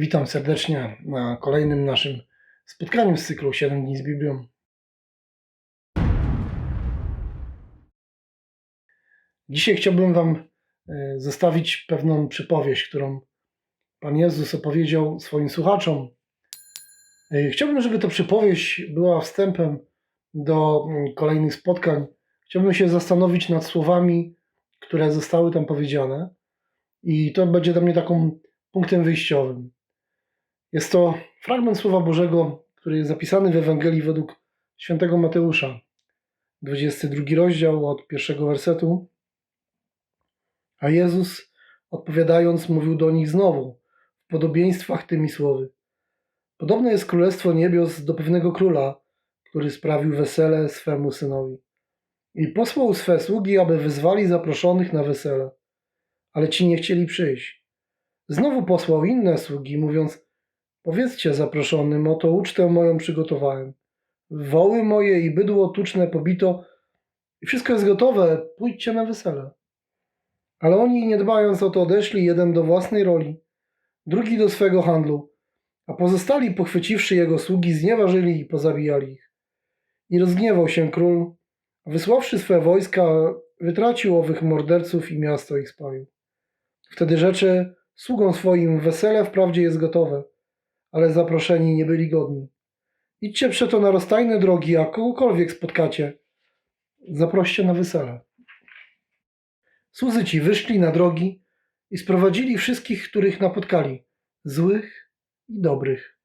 Witam serdecznie na kolejnym naszym spotkaniu z cyklu 7 dni z Biblią. Dzisiaj chciałbym Wam e, zostawić pewną przypowieść, którą Pan Jezus opowiedział swoim słuchaczom. E, Chciałbym, żeby ta przypowieść była wstępem do mm, kolejnych spotkań. Chciałbym się zastanowić nad słowami, które zostały tam powiedziane, i to będzie dla mnie taką punktem wyjściowym. Jest to fragment Słowa Bożego, który jest zapisany w Ewangelii według świętego Mateusza, 22 rozdział od pierwszego wersetu. A Jezus, odpowiadając, mówił do nich znowu, w podobieństwach tymi słowy. Podobne jest królestwo niebios do pewnego króla, który sprawił wesele swemu synowi. I posłał swe sługi, aby wyzwali zaproszonych na wesele, ale ci nie chcieli przyjść. Znowu posłał inne sługi, mówiąc, Powiedzcie zaproszonym, oto ucztę moją przygotowałem. Woły moje i bydło tuczne pobito i wszystko jest gotowe, pójdźcie na wesele. Ale oni, nie dbając o to, odeszli jeden do własnej roli, drugi do swego handlu, a pozostali, pochwyciwszy jego sługi, znieważyli i pozabijali ich. I rozgniewał się król, a wysławszy swe wojska, wytracił owych morderców i miasto ich spalił. Wtedy rzeczy sługom swoim wesele wprawdzie jest gotowe, ale zaproszeni nie byli godni. Idźcie przeto na rozstajne drogi, a kogokolwiek spotkacie, zaproście na wesele. Słudzy ci wyszli na drogi i sprowadzili wszystkich, których napotkali, złych i dobrych.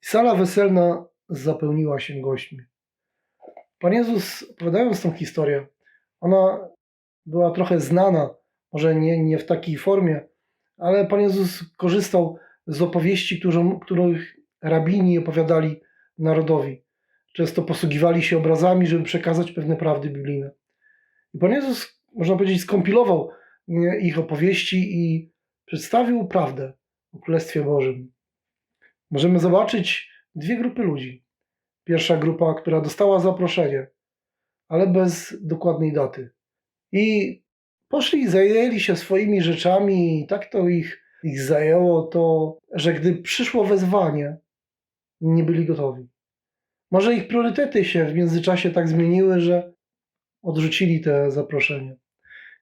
Sala weselna zapełniła się gośćmi. Pan Jezus, opowiadając tą historię, ona była trochę znana, może nie, nie w takiej formie, ale Pan Jezus korzystał z opowieści, którą, których rabini opowiadali narodowi. Często posługiwali się obrazami, żeby przekazać pewne prawdy biblijne. I Pan Jezus, można powiedzieć, skompilował ich opowieści i przedstawił prawdę o Królestwie Bożym. Możemy zobaczyć dwie grupy ludzi. Pierwsza grupa, która dostała zaproszenie, ale bez dokładnej daty. I poszli zajęli się swoimi rzeczami i tak to ich ich zajęło to, że gdy przyszło wezwanie, nie byli gotowi. Może ich priorytety się w międzyczasie tak zmieniły, że odrzucili te zaproszenie.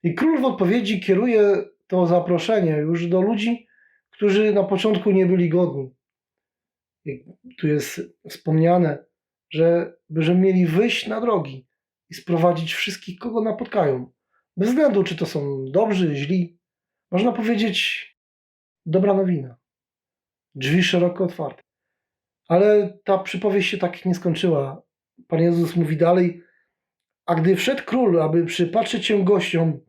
I król w odpowiedzi kieruje to zaproszenie już do ludzi, którzy na początku nie byli godni. I tu jest wspomniane, że, że mieli wyjść na drogi i sprowadzić wszystkich, kogo napotkają. Bez względu, czy to są dobrzy, źli. Można powiedzieć, dobra nowina. Drzwi szeroko otwarte. Ale ta przypowieść się tak nie skończyła. Pan Jezus mówi dalej, a gdy wszedł król, aby przypatrzeć się gościom,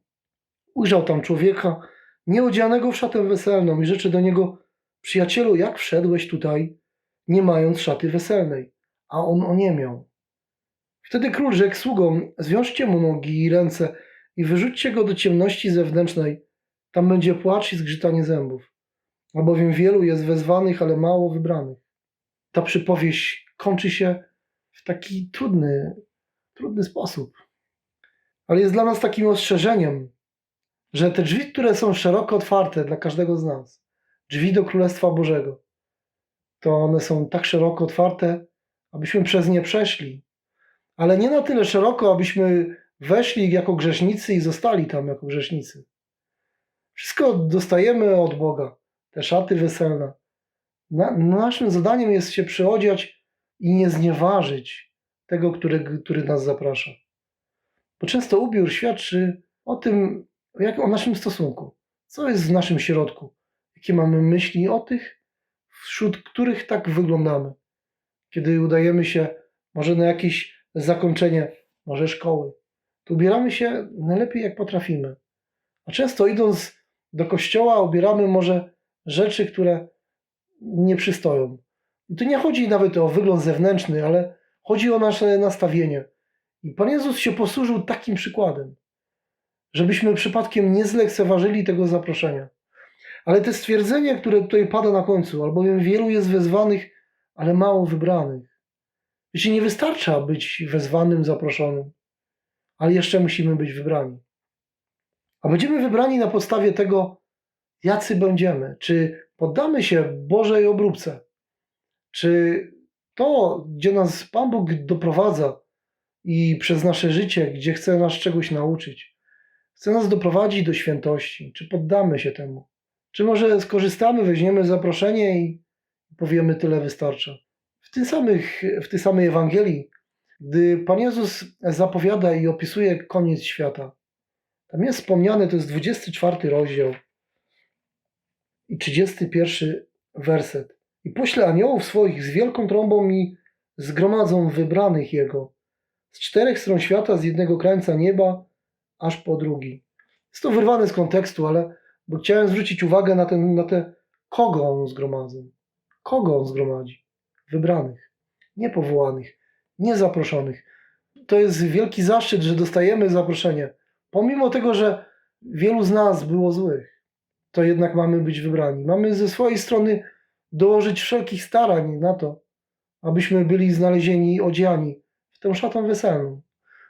ujrzał tam człowieka nieodzianego w szatę weselną i rzeczy do niego, przyjacielu, jak wszedłeś tutaj, nie mając szaty weselnej? A on oniemiał. Wtedy król rzekł sługom, zwiążcie mu nogi i ręce i wyrzućcie go do ciemności zewnętrznej, tam będzie płacz i zgrzytanie zębów albowiem wielu jest wezwanych, ale mało wybranych. Ta przypowieść kończy się w taki trudny, trudny sposób. Ale jest dla nas takim ostrzeżeniem, że te drzwi, które są szeroko otwarte dla każdego z nas, drzwi do Królestwa Bożego, to one są tak szeroko otwarte, abyśmy przez nie przeszli. Ale nie na tyle szeroko, abyśmy weszli jako grzesznicy i zostali tam jako grzesznicy. Wszystko dostajemy od Boga te szaty weselne. Na, naszym zadaniem jest się przyodziać i nie znieważyć tego, który, który nas zaprasza. Bo często ubiór świadczy o tym, jak o naszym stosunku. Co jest w naszym środku? Jakie mamy myśli o tych, wśród których tak wyglądamy? Kiedy udajemy się może na jakieś zakończenie, może szkoły, to ubieramy się najlepiej jak potrafimy. A często idąc do kościoła, ubieramy może rzeczy, które nie przystoją. I tu nie chodzi nawet o wygląd zewnętrzny, ale chodzi o nasze nastawienie. I Pan Jezus się posłużył takim przykładem, żebyśmy przypadkiem nie zlekceważyli tego zaproszenia. Ale te stwierdzenie, które tutaj pada na końcu, albowiem wielu jest wezwanych, ale mało wybranych. Wiecie, nie wystarcza być wezwanym, zaproszonym, ale jeszcze musimy być wybrani. A będziemy wybrani na podstawie tego, jacy będziemy, czy poddamy się Bożej obróbce? Czy to, gdzie nas Pan Bóg doprowadza i przez nasze życie, gdzie chce nas czegoś nauczyć, chce nas doprowadzić do świętości, czy poddamy się temu? Czy może skorzystamy, weźmiemy zaproszenie i powiemy tyle wystarcza? W, tym samych, w tej samej Ewangelii, gdy Pan Jezus zapowiada i opisuje koniec świata, tam jest wspomniane, to jest 24 rozdział i 31 werset. I pośle aniołów swoich z wielką trąbą i zgromadzą wybranych Jego z czterech stron świata, z jednego krańca nieba, aż po drugi. Jest to wyrwane z kontekstu, ale bo chciałem zwrócić uwagę na, ten, na te, kogo on zgromadzą. Kogo on zgromadzi? Wybranych, niepowołanych, niezaproszonych. To jest wielki zaszczyt, że dostajemy zaproszenie. Pomimo tego, że wielu z nas było złych, to jednak mamy być wybrani. Mamy ze swojej strony dołożyć wszelkich starań na to, abyśmy byli znalezieni i odziani w tę szatą weselną.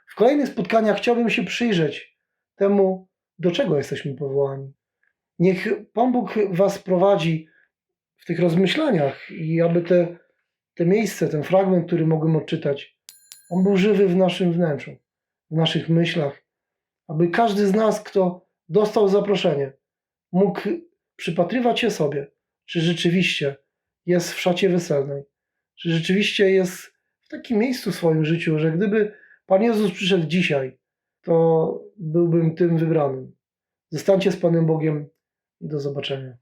W kolejnych spotkaniach chciałbym się przyjrzeć temu, do czego jesteśmy powołani. Niech Pan Bóg Was prowadzi w tych rozmyślaniach i aby te, te miejsce, ten fragment, który mogłem odczytać, on był żywy w naszym wnętrzu, w naszych myślach, aby każdy z nas, kto dostał zaproszenie, mógł przypatrywać się sobie, czy rzeczywiście jest w szacie weselnej, czy rzeczywiście jest w takim miejscu w swoim życiu, że gdyby Pan Jezus przyszedł dzisiaj, to byłbym tym wybranym. Zostańcie z Panem Bogiem i do zobaczenia.